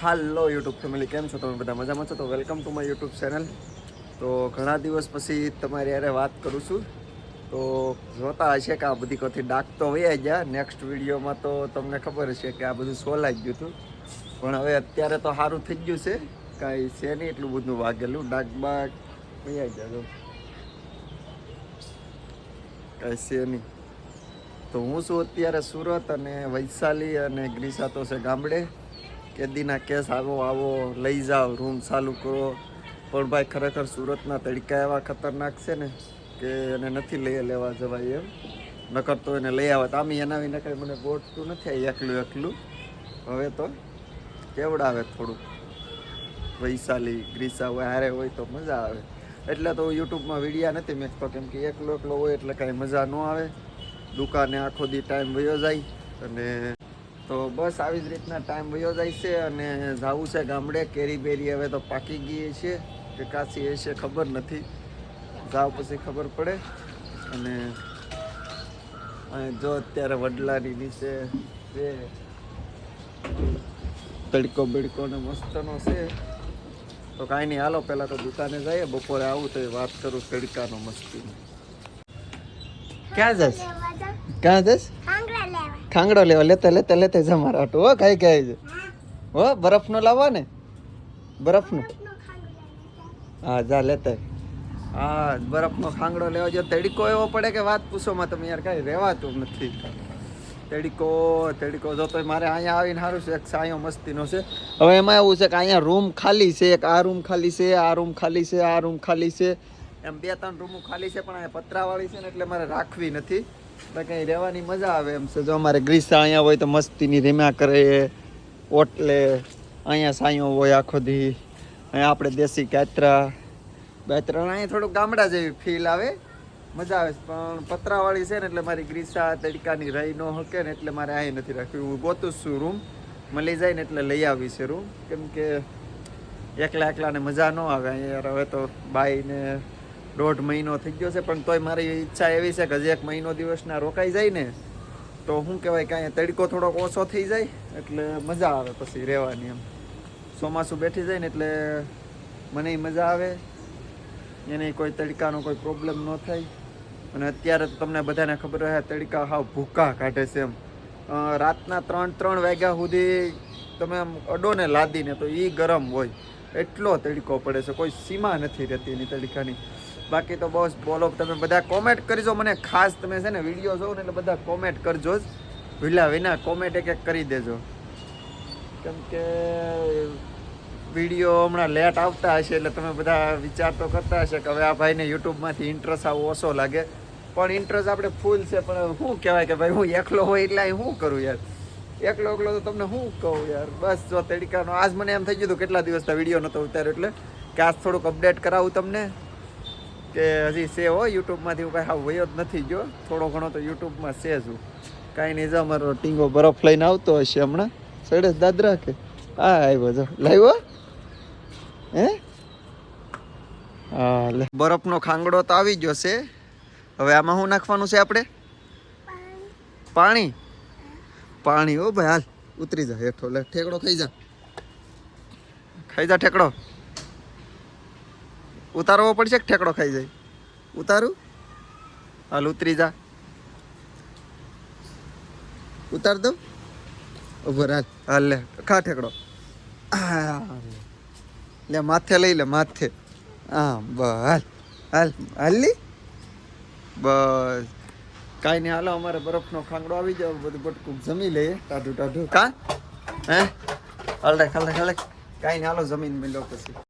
હાલો YouTube family, કેમ છો તમે બધા? મજામાં છો? તો welcome to my YouTube channel. તો ઘણા દિવસ પછી તમારી યારે વાત કરું છું. તો જોતા હશે કે આ બધી કોથી ડાક તો વયા ગયા. નેક્સ્ટ વિડીયોમાં તો તમને ખબર હશે કે આ બધું સોલાઈ ગયું હતું. પણ હવે અત્યારે તો સારું થઈ ગયું છે. કાંઈ છે નહીં એટલું બધું વાગેલું. ડાક બાગ વયા ગયા કાંઈ છે નહીં. તો હું છું અત્યારે સુરત અને વૈશાલી અને ગ્રીસા તો છે ગામડે. કેદીના કેસ આવો આવો લઈ જાઓ, રૂમ ચાલુ કરો. પણ ભાઈ ખરેખર સુરતના તડકા એવા ખતરનાક છે ને કે એને નથી લઈ લેવા જવાય એમ. નકર તો એને લઈ આવત આમ એના વિના કંઈ મને ગોઠતું નથી એકલું એકલું. હવે તો કેવડાવે થોડુંક. વૈશાલી, ગ્રીસા હોય, હારે હોય તો મજા આવે. એટલે તો યુટ્યુબમાં વિડીયા નથી મેકતો કેમ કે એકલો એકલો હોય એટલે કાંઈ મજા ન આવે. દુકાને આખો દી ટાઈમ વયો જાય અને તો બસ આવી જ રીતના ટાઈમ વયો જાય છે અને જવું છે ગામડે. કેરી બેરી હવે તો પાકી ગઈ છે કે કાચી હશે ખબર નથી. જાવ પછી ખબર પડે. અને જો અત્યારે વડલાની નીચે છે તડકો બડકો ને મસ્તનો છે. તો કાંઈ નહીં, હાલો, પહેલાં તો દુકાને જઈએ, બપોરે આવું તો વાત કરું તડકાનો મસ્તીનો. ક્યાં જશ ક્યાં જશ ખાંગડો લેવા. લેતા લેતા લેતા જમારો હતો હો કાંઈ કાંઈ છે હો. બરફનો લાવવા ને? બરફનો? હા જા લેતા. હા બરફનો ખાંગડો લેવા જો તડકો એવો પડે કે વાત પૂછોમાં તમે યાર કાંઈ રહેવાતું નથી. તડકો તડકો. જો તો મારે અહીંયા આવીને સારું છે. એક સાયો મસ્તીનો છે. હવે એમાં એવું છે કે અહીંયા રૂમ ખાલી છે. એક આ રૂમ ખાલી છે આ રૂમ ખાલી છે આ રૂમ ખાલી છે. એમ બે ત્રણ રૂમો ખાલી છે, પણ અહીંયા પતરાવાળી છે ને એટલે મારે રાખવી નથી. એટલે કંઈ રહેવાની મજા આવે એમ છે. જો અમારે ગ્રીસા અહીંયા હોય તો મસ્તીની રીમ્યા કરે, ઓટલે, અહીંયા સાયો હોય આખો દી. અહીંયા આપણે દેશી કાતરા બાતરા અહીંયા થોડુંક ગામડા જેવી ફીલ આવે. મજા આવે પણ પતરાવાળી છે ને એટલે મારી ગ્રીસા, તડકાની રહી ન હકે ને એટલે મારે અહીં નથી રાખવી. હું ગોતું છું રૂમ મળી જાય ને એટલે લઈ આવી છે રૂમ કેમ કે એકલા એકલાને મજા ન આવે અહીંયા. હવે તો બાઈને દોઢ મહિનો થઈ ગયો છે, પણ તોય મારી ઈચ્છા એવી છે કે હજી એક મહિનો દિવસના રોકાઈ જાય ને, તો શું કહેવાય કાંઈ તડકો થોડોક ઓછો થઈ જાય, એટલે મજા આવે પછી રહેવાની એમ. ચોમાસું બેઠી જાય ને એટલે મને મજા આવે, એને કોઈ તડકાનો કોઈ પ્રોબ્લેમ ન થાય. અને અત્યારે તો તમને બધાને ખબર હોય તડકા હાવ ભૂકા કાઢે છે એમ. રાતના ત્રણ ત્રણ વાગ્યા સુધી તમે આમ અડો ને લાદીને તો એ ગરમ હોય. એટલો તડકો પડે છે, કોઈ સીમા નથી રહેતી એની તડકાની. બાકી તો બસ બોલો, તમે બધા કોમેન્ટ કરજો. મને ખાસ તમે છે ને વીડિયો જોવો ને એટલે બધા કોમેન્ટ કરજો જ. ભીલા વિના કોમેન્ટ એક એક કરી દેજો. કેમ કે વીડિયો હમણાં લેટ આવતા હશે એટલે તમે બધા વિચાર તો કરતા હશે કે હવે આ ભાઈને યુટ્યુબમાંથી ઇન્ટરેસ્ટ આવો ઓછો લાગે. પણ ઇન્ટરેસ્ટ આપણે ફૂલ છે, પણ શું કહેવાય કે ભાઈ, હું એકલો હોય એટલે શું કરું યાર? એકલો એકલો તો તમને શું કહું યાર? બસ, જો તડકાનો આજ મને એમ થઈ ગયું હતું, કેટલા દિવસના વીડિયો નહોતો ઉતાર્યો એટલે કે આજ થોડુંક અપડેટ કરાવું તમને. કે હજી છે હો યુટ્યુબમાંથી હું કાંઈ હા વયો જ નથી ગયો. થોડો ઘણો તો યુટ્યુબમાં છે જ કાંઈ નહીં, જો અમારો ટીંગો બરફ લઈને આવતો હશે હમણાં. સડે દાદરા કે? હા, આવ્યો જો. લાવ્યો? હે? હા, લે. બરફનો ખાંગડો તો આવી ગયો છે. હવે આમાં શું નાખવાનું છે આપણે? પાણી. પાણી ઓ ભાઈ, હાલ. ઉતરી જા, હેઠો. લે, ઠેકડો ખાઈ જા. ખાઈ જા ઠેકડો. ઉતારવો પડશે કે ઠેકડો ખાઈ જાય? ઉતારું. હાલ ઉતરી જા. ઉતાર દઉં. ઊભો રાજ હાલ લે, ખા ઠેકડો. લે, માથે લઈ લે, માથે. હા બસ. હાલ હાલ લી. બસ. કાંઈ નહીં, હાલો, અમારે બરફનો ખાંગડો આવી જાવ બધું બટકું જમી લઈએ. ટાઢું ટાઢું. કા? હે? હાલ રે હાલ રે કાંઈ નહીં, હાલો, જમીન મિલો પછી.